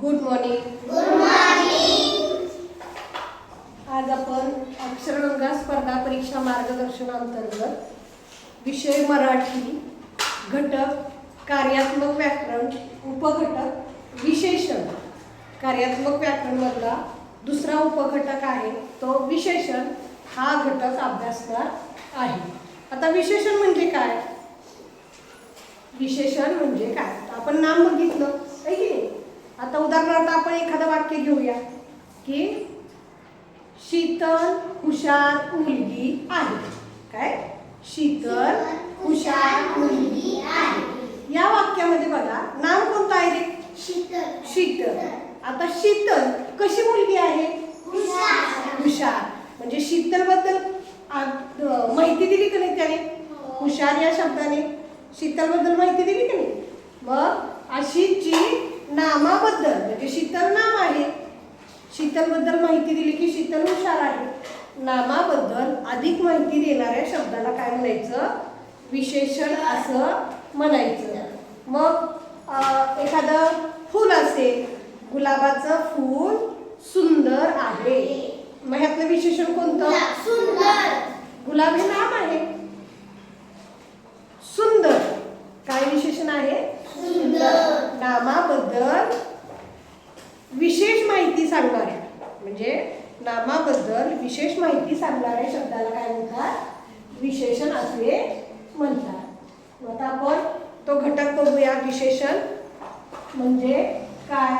Good morning good morning आज आपण अक्षरगंगा स्पर्धा परीक्षा मार्गदर्शनांतर्गत विषय मराठी घटक कार्यात्मक व्याकरण उपघटक विशेषण. कार्यात्मक व्याकरणमधला दुसरा उपघटक आहे तो विशेषण. हा घटक अभ्यासणार आहे. आता विशेषण म्हणजे काय? विशेषण म्हणजे काय? आपण नाम बघितलं आहे आता उदाहरणार्थ आपण एखादं वाक्य घेऊया की शीतल हुशार मुलगी आहे. काय? शीतल हुशार मुलगी आहे. या वाक्यामध्ये बघा नाव कोणतं आहे रे? शीतल. शीतल. आता शीतल कशी मुलगी आहे? हुशार. हुशार. म्हणजे शीतलबद्दल माहिती दिली का नाही त्याने? हुशार या शब्दाने. शीतलबद्दल माहिती दिली का नाही? मग अशी जी नामाबद्दल म्हणजे शीतल नाम आहे. शीतलबद्दल माहिती दिली की शीतल हुशार आहे. नामाबद्दल अधिक माहिती देणाऱ्या शब्दाला काय म्हणायचं? विशेषण असं म्हणायचं. मग एखादं फूल असेल गुलाबाचं फूल सुंदर आहे. मग ह्यातलं विशेषण कोणतं? सुंदर. गुलाब हे नाम आहे. सुंदर. काय विशेषण आहे? नामाबद्दल विशेष माहिती सांगणाऱ्या. म्हणजे नामाबद्दल विशेष माहिती सांगणाऱ्या शब्दाला काय म्हणतात? विशेषण असे म्हणतात. मग आता आपण तो घटक बघूया. विशेषण म्हणजे काय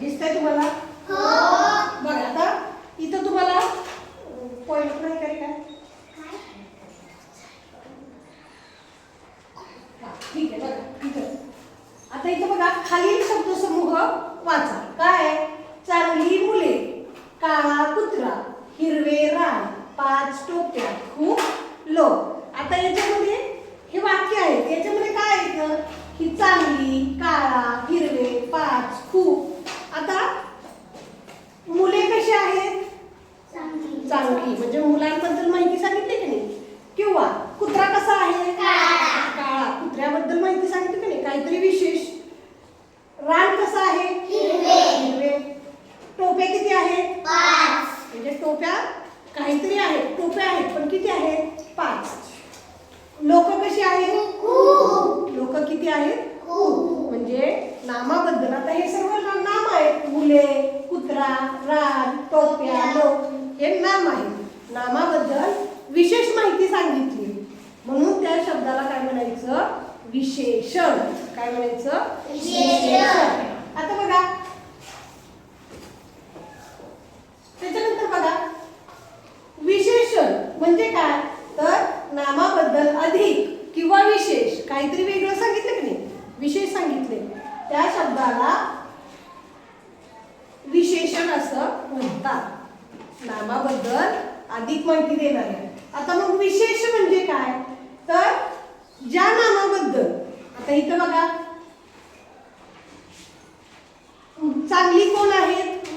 दिसतंय तुम्हाला हो बघा आता इथं तुम्हाला पॉइंट नाही काय काय हा, ठीक आहे बघा इथं आता इथं बघा खालील शब्दसमूह वाचा काय आहे? चांगली मुले काळा कुत्रा हिरवे रान पाच टोप्या खूप लोक आता याच्यामध्ये हे वाक्य आहे याच्यामध्ये काय येतं ही चांगली काळा हिरवे पाच खूप आता मुले कशी आहेत चांगली चांगली म्हणजे मुलांबद्दल माहिती सांगितली की नाही किंवा कुत्रा कसा आहे काळा. काळा कुत्र्याबद्दल माहिती सांगितली की नाही काहीतरी विशेष रान कसं आहे हिरवे. हिरवे टोप्या किती आहेत पाच म्हणजे टोप्या काहीतरी आहेत टोप्या आहेत पण किती आहेत पाच लोक कशी आहेत खूप लोक किती आहेत खूप म्हणजे नामाबद्दल आता हे सर्व ना- नाम आहेत मुले कुत्रा रान टोप्या लोक हे नाम आहेत नामाबद्दल विशेष माहिती सांगितली म्हणून त्या शब्दाला काय म्हणायचं विशेषण काय म्हणायचं विशेषण. आता बघा त्याच्यानंतर बघा विशेषण म्हणजे काय तर नामाबद्दल अधिक किंवा विशेष काहीतरी वेगळं सांगितलं की नाही विशेष सांगितले त्या शब्दाला विशेषण असं म्हणतात नामाबद्दल अधिक माहिती देणारे आता मग विशेष म्हणजे काय? तर ज्या नामाबद्दल आता इथं बघा. चांगली कोण आहेत?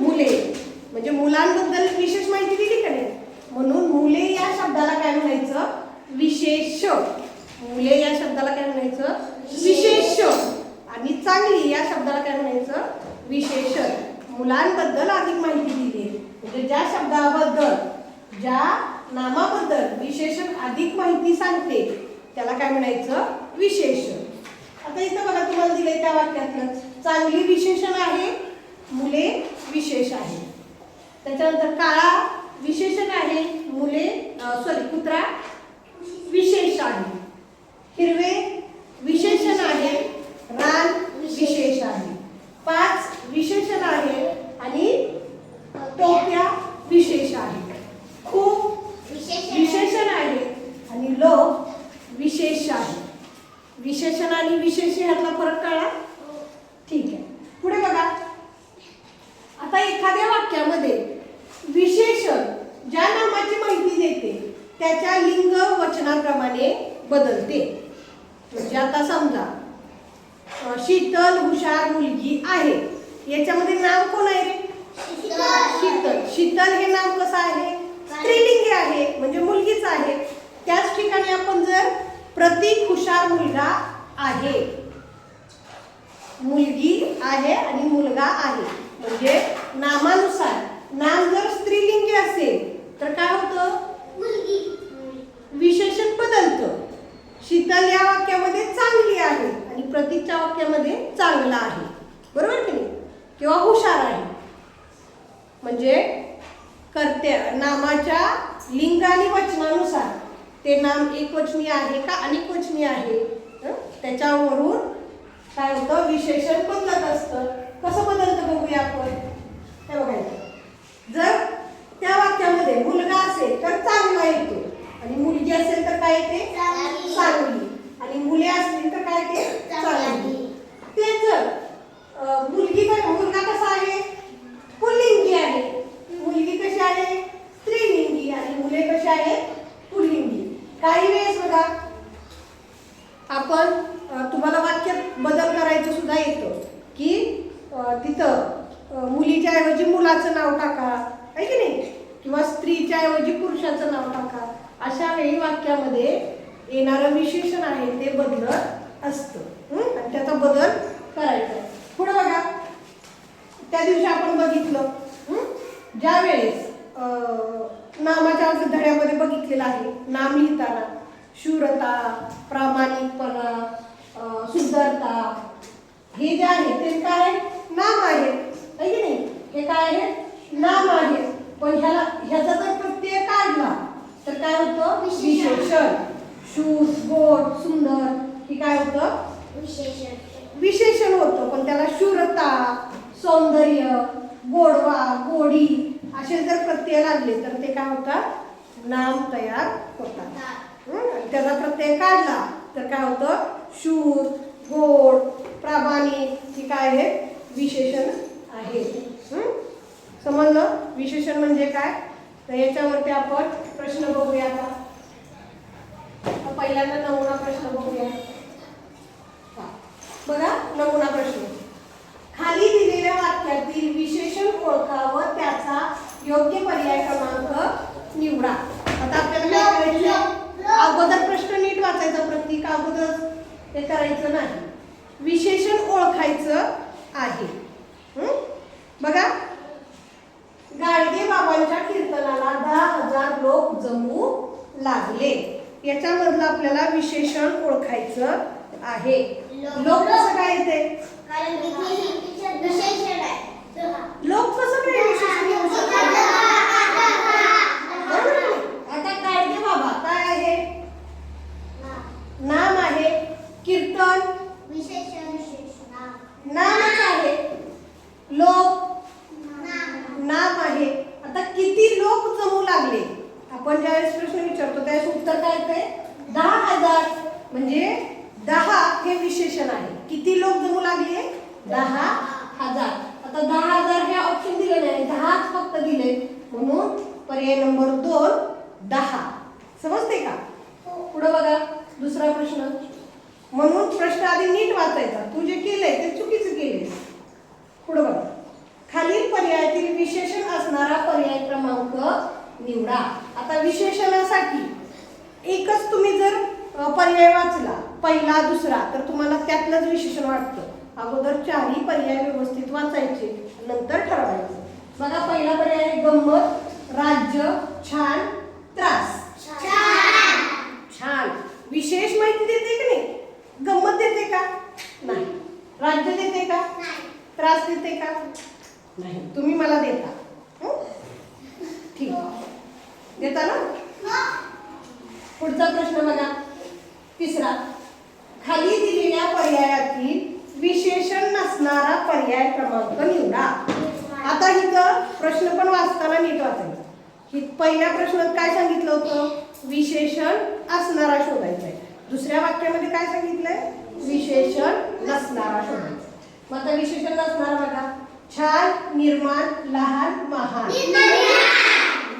मुले. म्हणजे मुलांबद्दल विशेष माहिती दिली का नाही? म्हणून मुले या शब्दाला काय म्हणायचं? विशेष. मुले या शब्दाला काय म्हणायचं? विशेष. आणि चांगली या शब्दाला काय म्हणायचं? विशेषण मुलांबद्दल अधिक माहिती दिली. म्हणजे ज्या शब्दाबद्दल ज्या नामाबद्दल विशेषण अधिक माहिती सांगते. त्याला काय म्हणायचं? विशेषण. आता इथं बघा तुम्हाला दिलंय त्या वाक्यातलं. चांगली विशेषण आहे मुले विशेष आहे. त्याच्यानंतर काळा विशेषण आहे मुले सॉरी कुत्रा विशेष आहे. हिरवे विशेषण आहे रान विशेष आहे पाच विशेषण आहे आणि टोप्या विशेष आहे खूप विशेषण आहे आणि लोक विशेष आहे विशेषण आणि विशेष ह्यातला फरक कळला ठीक आहे पुढे बघा आता एखाद्या वाक्यामध्ये विशेषण ज्या त्याच्या लिंग वचनाप्रमाणे बदलते म्हणजे आता समजा अ, शीतल हुशार मुलगी आहे याच्यामध्ये नाव कोण आहे रे शीतल शीतल हे नाव कसं आहे स्त्रीलिंगी आहे म्हणजे मुलगीच आहे त्याच ठिकाणी आपण जर प्रतीक हुशार मुलगा आहे. मुलगी आहे आणि मुलगा आहे. म्हणजे नामानुसार. नाम जर स्त्रीलिंगी असेल तर काय होतं? विशेषण बदलतं. शीतल या वाक्यामध्ये चांगली आहे आणि प्रतीकच्या वाक्यामध्ये चांगला आहे. बरोबर की नाही? किंवा हुशार आहे. म्हणजे कर्त्या नामाच्या लिंग आणि वचनानुसार. ते नाम एकवचनी आहे का अनेक वचनी आहे? त्याच्यावरून काय होतं? विशेषण बदलत असतं. कसं बदलतं बघूया आपण? हे बघायचं जर त्या वाक्यामध्ये मुलगा असेल तर चांगला येतो. आणि मुलगी असेल तर काय येते? चांगली. चांगली. आणि मुले असतील तर काय ते चांगली ते जर अं, मुलगी काय मुलगा कसा आहे पुल्लिंगी आहे मुलगी कशी आहे स्त्रीलिंगी आणि मुले कशी आहे पुल्लिंगी काही वेळेस बघा आपण अं, तुम्हाला वाक्यात बदल करायचं सुद्धा येतं की अं, तिथं अं, मुलीच्या ऐवजी मुलाचं नाव टाका आहे की नाही किंवा स्त्रीच्या ऐवजी पुरुषाचं नाव टाका अशा वेळी वाक्यामध्ये येणारं विशेषण आहे ते बदलत असतं हं? आणि त्याचा बदल करायचा पुढे बघा त्या दिवशी आपण बघितलं हं? ज्या वेळेस अं, नामाच्या धड्यामध्ये बघितलेलं आहे नाम लिहिताना शूरता प्रामाणिकपणा सुंदरता हे जे आहे ते काय नाम आहे. की नाही? हे काय आहे? नाम आहे. पण ह्याला ह्याचा जर प्रत्यय काढला तर काय होतं? विशेषण. विशेषण. शूर गोड सुंदर हे काय होतं? विशेषण. होतं. पण त्याला शूरता सौंदर्य गोडवा गोडी असे जर प्रत्यय लागले तर ते काय होतात? नाम तयार होतात. त्याचा प्रत्यय काढला. तर काय होतं? शूर गोड प्रामाणिक ही काय आहे विशेषण आहे समजलं? विशेषण म्हणजे काय? तर याच्यावरती आपण प्रश्न बघूया आता. पहिल्यांदा नमुना प्रश्न बघूया हा. बघा नमुना प्रश्न खाली दिलेल्या वाक्यातील विशेषण ओळखा व त्याचा योग्य पर्याय क्रमांक निवडा आता आपल्याला काय करायचं अगोदर प्रश्न नीट वाचायचा प्रत्येक अगोदर ते करायचं नाही विशेषण ओळखायचं आहे हं? बघा गाडगे बाबांच्या कीर्तनाला दहा हजार लोक जमू लागले याच्यामधलं आपल्याला विशेषण ओळखायचं आहे लोक कसं काय येते लोक कसं काय विशेषण येऊ शकतं? बरोबर की नाही? आता गाडगे बाबा काय आहे नाम आहे कीर्तन नामच आहे लोक नाम आहे आता किती लोक जमू लागले आपण ज्यावेळेस प्रश्न विचारतो त्यावेळेस उत्तर काय येते दहा हजार म्हणजे दहा हे विशेषण आहे किती लोक जमू लागले दहा हजार आता दहा हजार हे ऑप्शन दिले नाही दहाच फक्त दिले म्हणून पर्याय नंबर दोन दहा समजते का पुढे बघा दुसरा प्रश्न म्हणून प्रश्न आधी नीट वाचायचा तू जे केलंय ते चुकीचं केले पुढे बघा खालील पर्यायातील विशेषण असणारा पर्याय क्रमांक निवडा आता विशेषणासाठी एकच तुम्ही जर अ, पर्याय वाचला पहिला तुम्हाला त्यातलंच विशेषण वाटतं. अगोदर चारही पर्याय व्यवस्थित वाचायचे नंतर ठरवायचे. बघा पहिला पर्याय गंमत राज्य छान त्रास. छान. विशेष माहिती देते की नाही? गंमत देते का? नाही. राज्य देते का? त्रास देते का? नाही. तुम्ही मला देता. हं? ठीक. देता ना? पुढचा प्रश्न बघा. तिसरा. खाली दिलेल्या पर्यायातील विशेषण नसणारा पर्याय क्रमांक निवडा. आता इथं प्रश्न पण वाचताना नीट वाचायचा. पहिल्या प्रश्नात काय सांगितलं होतं? विशेषण असणारा शोधायचा आहे दुसऱ्या वाक्यामध्ये काय सांगितलंय? विशेषण नसणारा शोधायचा मग आता विशेषण नसणारा बघा. छान निर्माण लहान महान.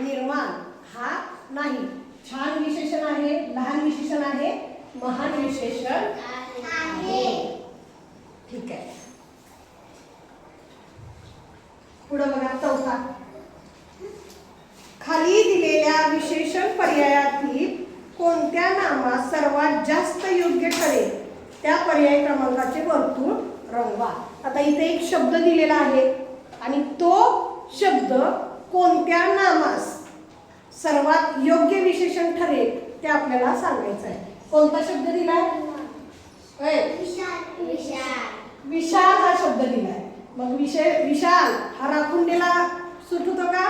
निर्माण. हा नाही. छान विशेषण आहे लहान विशेषण आहे. महान विशेषण आहे. ठीक आहे. पुढं बघा चौथा. खाली दिलेल्या विशेषण पर्यायातील कोणत्या नामास सर्वात जास्त योग्य ठरेल? त्या पर्याय क्रमांकाचे वर्तुळ रंगवा. आता इथे एक शब्द दिलेला आहे आणि तो शब्द कोणत्या नामास सर्वात योग्य विशेषण ठरेल ते आपल्याला सांगायचं आहे. कोणता शब्द दिलाय? विशाल हा शब्द दिलाय. मग विषय विशाल हा राखुंडीला सुट होतो का?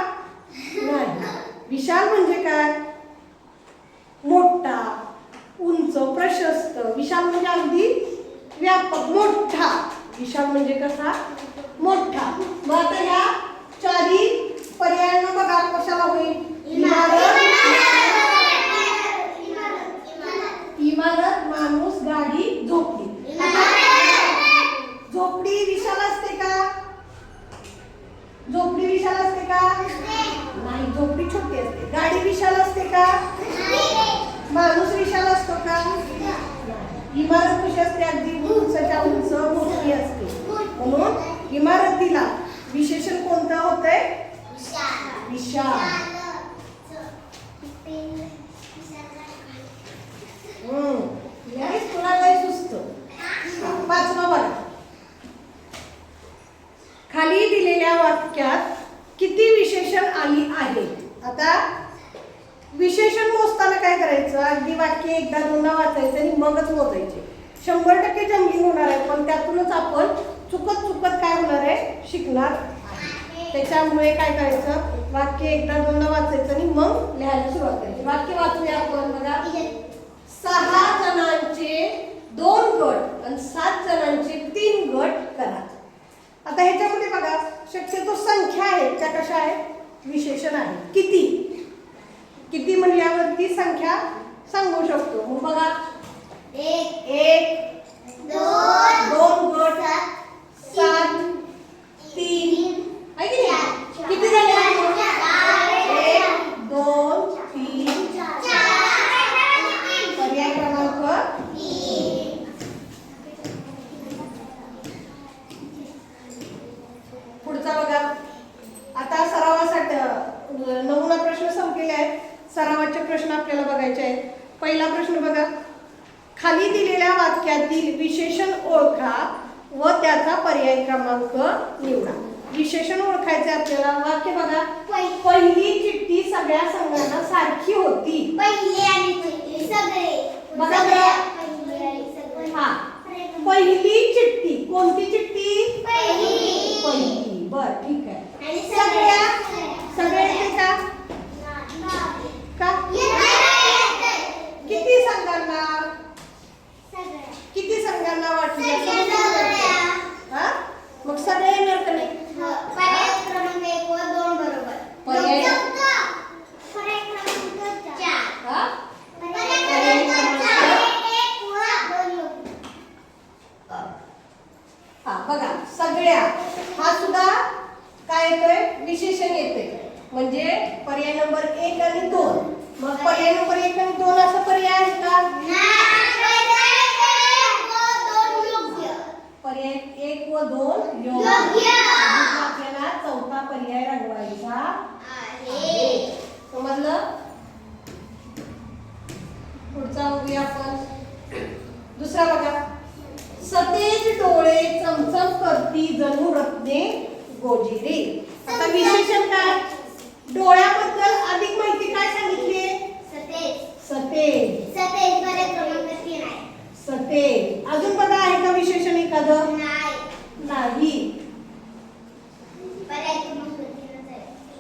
नाही. विशाल म्हणजे काय? मोठा उंच प्रशस्त. विशाल म्हणजे अगदी व्यापक मोठा. विशाल म्हणजे कसा? मोठा. मग आता या चारी पर्यायांना बघा कशाला होईल. इमारत इमारत माणूस गाडी झोपडी झोपडी विशाल असते का? झोपडी विशाल असते का? नाही झोपडी छोटी असते. गाडी विशाल असते का? माणूस विशाल असतो का? इमारत कशी असते? अगदी उंचच्या उंच मोठी असते. म्हणून इमारतीला विशेषण कोणतं होतंय? विशाल. या वाक्यात किती विशेषण आली आहेत आता विशेषण मोजताना काय करायचं? अगदी वाक्य एकदा दोनदा वाचायचं आणि मगच मोजायचे. शंभर टक्के जमली होणार आहे पण त्यातूनच आपण चुकत चुकत काय होणार आहे? शिकणार आहे. त्याच्यामुळे काय करायचं? वाक्य एकदा दोनदा वाचायचं आणि मग लिहायला सुरुवात करायची. वाक्य वाचूया आपण बघा. सहा जणांचे दोन गट आणि सात जणांचे तीन गट करा आता ह्याच्यामध्ये बघा शक्यतो संख्या आहेत त्या कशा आहेत? विशेषण आहे. किती? किती म्हणल्यावरती संख्या सांगू शकतो. मग बघा. एक एक दोन दोन गट सात तीन? किती झाले एक दोन तीन पर्याय क्रमांक पुढचा बघा आता सरावासाठी अ, नमुना प्रश्न संपलेले आहेत सरावाचे प्रश्न आपल्याला बघायचे आहेत. पहिला प्रश्न बघा. खाली दिलेल्या वाक्यातील विशेषण ओळखा व त्याचा पर्याय क्रमांक निवडा. विशेषण ओळखायचे आपल्याला. वाक्य बघा. पहिली चिठ्ठी सगळ्या संघांना सारखी होती. पहिले आणि पहिले सगळे. बघा हा. पहिली चिठ्ठी. कोणती चिठ्ठी? पहिली. पहिली. बर ठीक आहे. सगळ्या सगळ्या सगळे येते का का किती संघांना किती संघांना वाटली असं सगळ्या, विचार करते. सगळ्या. हा मग सगळे येणार का नाही पर्याय क्रमांक एक व दोन बरोबर पर्याय- चौथा. पर्याय क्रमांक चार. हा पर्याय क्रमांक चार. एक व दोन योग्य. हा बघा सगळ्या. हा सुद्धा काय येतोय? विशेषण येते म्हणजे पर्याय नंबर एक आणि दोन. मग पर्याय नंबर एक आणि दोन असा पर्याय आहे का? पर्याय एक व दोन योग्य. आपल्याला चौथा पर्याय रंगवायचा आहे. समजलं पुढचा बघूया आपण. दुसरा बघा. सतेज डोळे चमचम करती जणू रत्ने गोजिरे आता विशेषण काय? डोळ्याबद्दल अधिक माहिती काय सांगितली सतेज. सतेज. अजून बघा आहे का विशेषण एखादं? नाही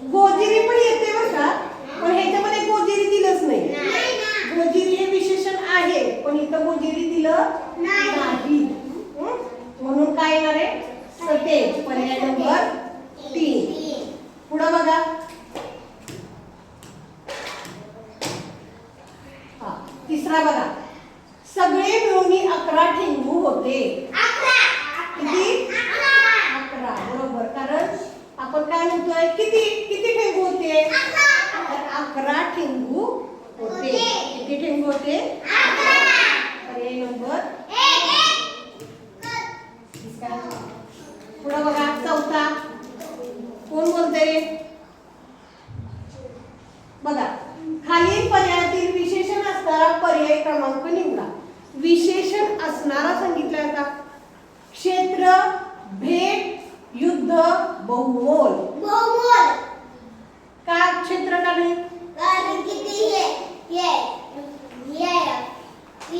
गोजिरी पण येते बरं का पण ह्याच्यामध्ये गोजिरी दिलंच नाही गोजिरी हे विशेषण आहे पण इथं गोजिरी दिलं नाही. नाही हं? म्हणून काय येणार आहे सतेज पर्याय नंबर तीन पुढं बघा हा तिसरा बघा सगळे मिळून अकरा ठेंगू होते किती अकरा बरोबर कारण आपण काय म्हणतोय किती किती ठेंगू होते तर अकरा ठेंगू होते किती ठेंगू होते पर्याय नंबर पुढं बघा चौथा कोण बोलते बघा खालील पर्यायातील विशेषण असणारा पर्याय क्रमांक निवडा. विशेषण असणारा सांगितला का क्षेत्र भेट युद्ध बहुमोल का क्षेत्र का नाही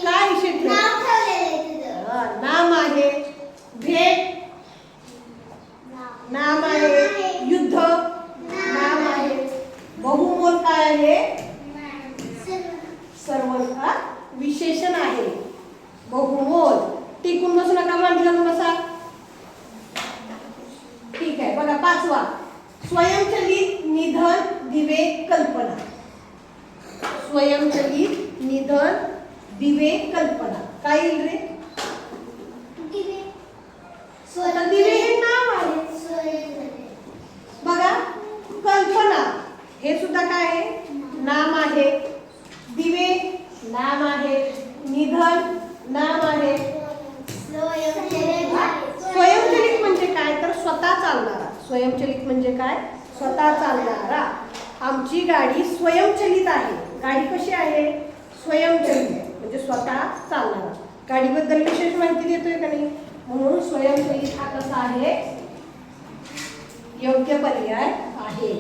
काय क्षेत्र हा, नाम आहे भेट नाम आहे युद्ध नाम आहे बहुमोल काय आहे सर्व हा विशेषण आहे बहुमोल टिकून बसू नका मांडी घालून बसा ठीक आहे बघा पाचवा स्वयंचलित निधन दिवे कल्पना. स्वयंचलित निधन दिवे कल्पना. काय येईल रे? आता दिवे हे नाव आहे. बघा कल्पना. हे सुद्धा काय आहे? नाम आहे. दिवे नाम आहे. निधन नाम आहे. स्वयंचलित म्हणजे काय? तर स्वतः चालणारा. स्वयंचलित म्हणजे काय? स्वतः चालणारा. आमची गाडी स्वयंचलित आहे. गाडी कशी आहे? स्वयंचलित. म्हणजे स्वतः चालणारा. गाडीबद्दल विशेष माहिती देतोय का नाही? म्हणून स्वयंचलित हा कसा आहे? योग्य पर्याय आहे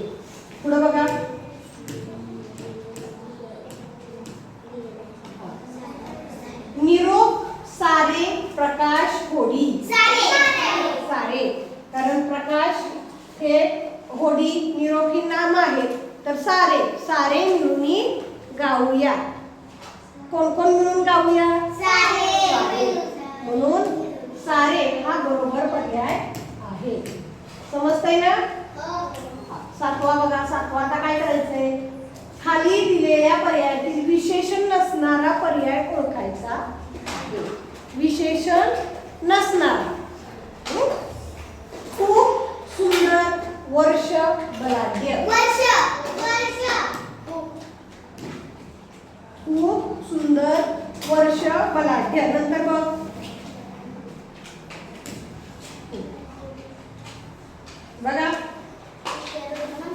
पुढे बघा निरोप सारे प्रकाश होडी सारे कारण प्रकाश हे होडी निरोप ही नाम आहे तर सारे सारे मिळून गाऊया कोण कोण मिळून गाऊया म्हणून सारे हा बरोबर पर्याय आहे समजतंय ना सातवा बघा सातवा आता काय करायचंय खाली दिलेल्या पर्यायातील विशेषण नसणारा पर्याय ओळखायचा आहे. विशेषण नसणारा हं? खूप सुंदर वर्ष बलाढ्य खूप सुंदर वर्ष बलाढ्य नंतर बघ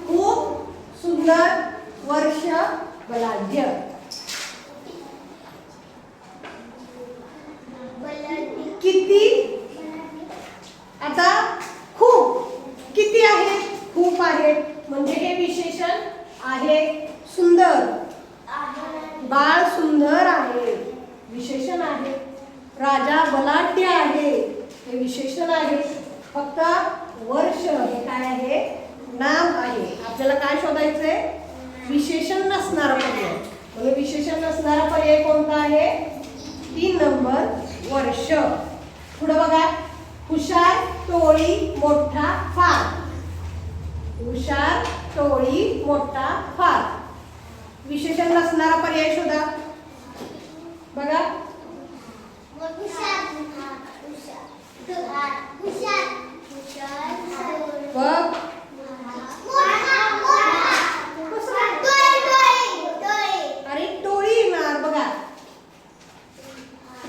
खूप सुंदर वर्ष बलाढ्य किती आता खूप किती आहेत खूप आहेत म्हणजे हे विशेषण आहे सुंदर बाळ सुंदर आहे विशेषण आहे राजा बलाढ्य आहे हे विशेषण आहे फक्त वर्ष हे काय आहे नाम आहे आपल्याला काय शोधायचंय विशेषण नसणारा पर्याय. म्हणजे विशेषण नसणारा पर्याय कोणता आहे? तीन नंबर वर्ष. पुढे बघा. हुशार टोळी मोठा फार. हुशार टोळी मोठा फार. विशेषण नसणारा पर्याय शोधा. बघा. बघ अरे टोळी येणार बघा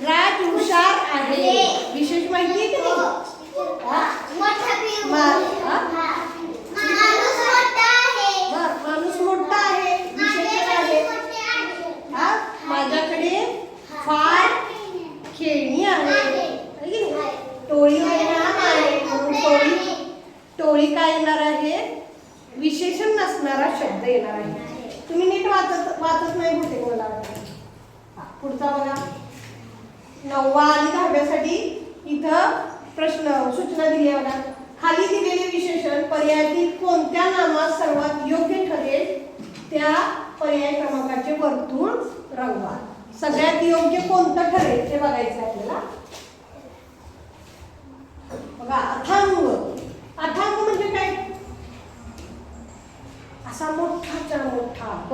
राज हुशार आहे. विशेष माहिती आहे माणूस मोठा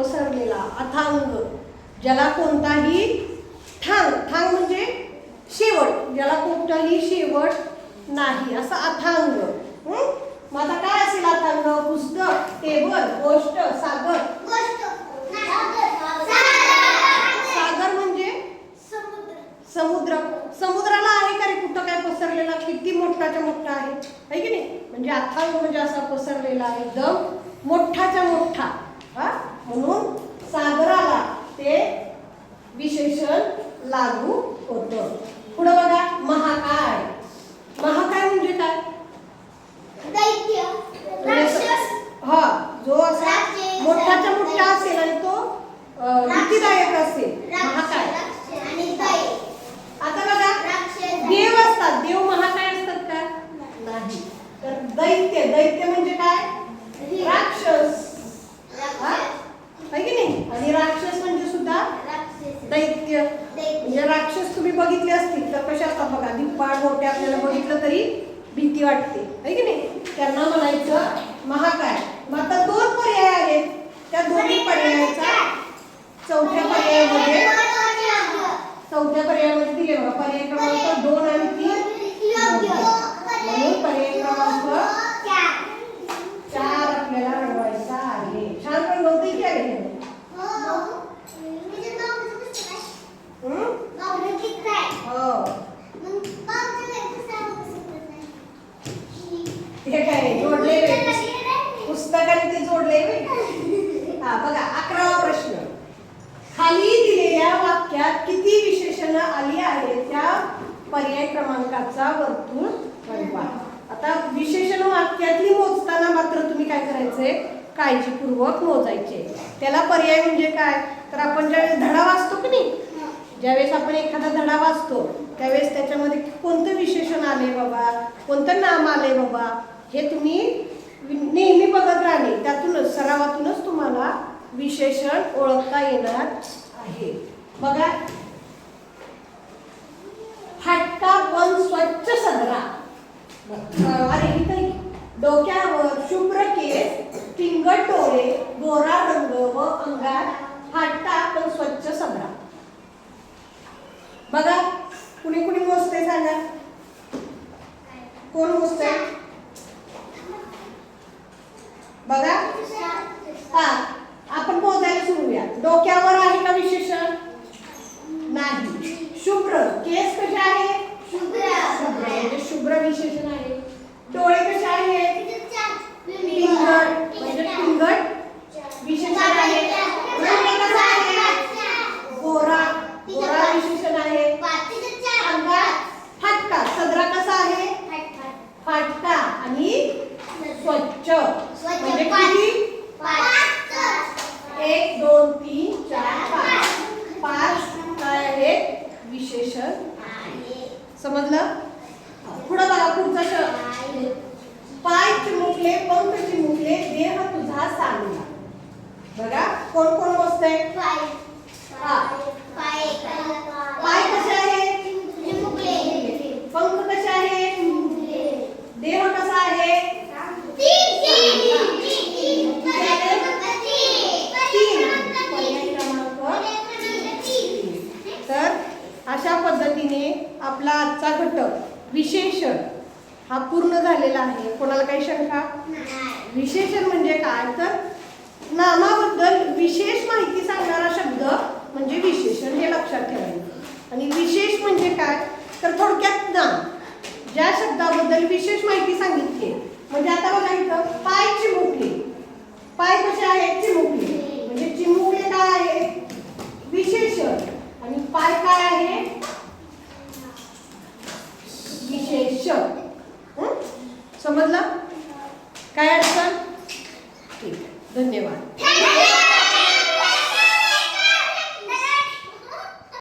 ओसरलेला अथांग ज्याला कोणताही ठांग ठांग म्हणजे शेवट ज्याला कोणताही शेवट नाही असं अथांग. मग आता काय असेल अथांग? पुस्तक टेबल गोष्ट सागर. सागर म्हणजे? समुद्र. समुद्राला आहे का रे कुठं काय पसरलेला? किती मोठाच्या मोठा आहे की नाही? म्हणजे अथांग म्हणजे असा पसरलेला आहे. एकदम मोठाच्या मोठा. हा? म्हणून सागराला ते विशेषण लागू होतं. पुढं बघा महाकाय. महाकाय म्हणजे काय? हा जो असा. मोठाच्या मोठा असेल आणि तो भीतीदायक असेल महाकाय राक्षस आणि दै आता बघा राक्षस देव असतात देव महाकाय असतात का नाही तर दैत्य दैत्य म्हणजे काय राक्षस हा? है की नाही आणि राक्षस म्हणजे सुद्धा राक्षस दैत्य दैत्य म्हणजे राक्षस तुम्ही बघितले असतील तर कसे असतात बघा दिप्पाड मोठे आपल्याला बघितलं तरी भीती वाटते है की नाही त्यांना म्हणायचं महाकाय मग आता दोन पर्याय आहेत त्या दोन्ही पर्यायाचा चौथ्या पर्यायामध्ये चौथ्या पर्यायामध्ये दिले बघा पर्याय क्रमांक दोन आणि तीन म्हणून पर्याय क्रमांक चार आपल्याला रंगवायचा आहे छान रंगवते की आहे हं? हो हे काय जोडले पुस्तकाने ते जोडले हा बघा अकरावा प्रश्न खाली दिलेल्या वाक्यात किती विशेषणं आली आहेत त्या पर्याय क्रमांकाचा वर्तुळ बनवा आता विशेषण वाक्यातली मोजताना मात्र तुम्ही काय करायचंय काळजीपूर्वक मोजायचे त्याला पर्याय म्हणजे काय? तर आपण ज्यावेळेस धडा वाचतो की नाही? ज्यावेळेस आपण एखादा धडा वाचतो त्यावेळेस त्याच्यामध्ये कोणतं विशेषण आले बाबा? कोणतं नाम आले बाबा? हे तुम्ही नेहमी बघत राहणे. त्यातूनच सरावातूनच तुम्हाला विशेषण ओळखता येणार आहे. बघा. फाटका पण स्वच्छ सदरा. अरे डोक्यावर शुभ्र केस पिंगट डोळे गोरा रंग व अंगात फाटका पण स्वच्छ सदरा बघा कुणी कुणी मोजते सांगा? कोण मोजते बघा. हा आपण मोजायला सुरूया. डोक्यावर आहे का विशेषण? नाही. शुभ्र. केस कसे आहे? शुभ्र. म्हणजे शुभ्र विशेषण आहे. डोळे कसे आहेत? पिंगट म्हणजे पिंगट विशेषण आहे रंग कसा आहे गोरा गोरा विशेषण आहे अंगात फाटका सदरा कसा आहे फाटका आणि स्वच्छ म्हणजे किती एक दोन तीन चार पाच पाच काय आहेत विशेषण समजलं पुढं बघा पुढचा श पाय चिमुकले पंख चिमुकले देह तुझा सांगला बघा कोण कोण बसतंय पाय कसे आहेत पंख कसे आहेत देह कसा आहे तीन पर्याय क्रमांक तर अशा पद्धतीने आपला आजचा घटक विशेषण हा पूर्ण झालेला आहे. कोणाला काही शंका? विशेषण म्हणजे काय? तर नामाबद्दल विशेष माहिती सांगणारा शब्द म्हणजे विशेषण हे लक्षात ठेवायचं. आणि विशेष म्हणजे काय? तर थोडक्यात नाम ज्या शब्दाबद्दल विशेष माहिती सांगितली म्हणजे आता बघा इथं पाय चिमुकले. पाय कसे आहेत? चिमुकले. म्हणजे चिमुकले काय आहे विशेषण. आणि पाय काय आहे? विशेष समजलं? काय अडचण? ठीक. धन्यवाद.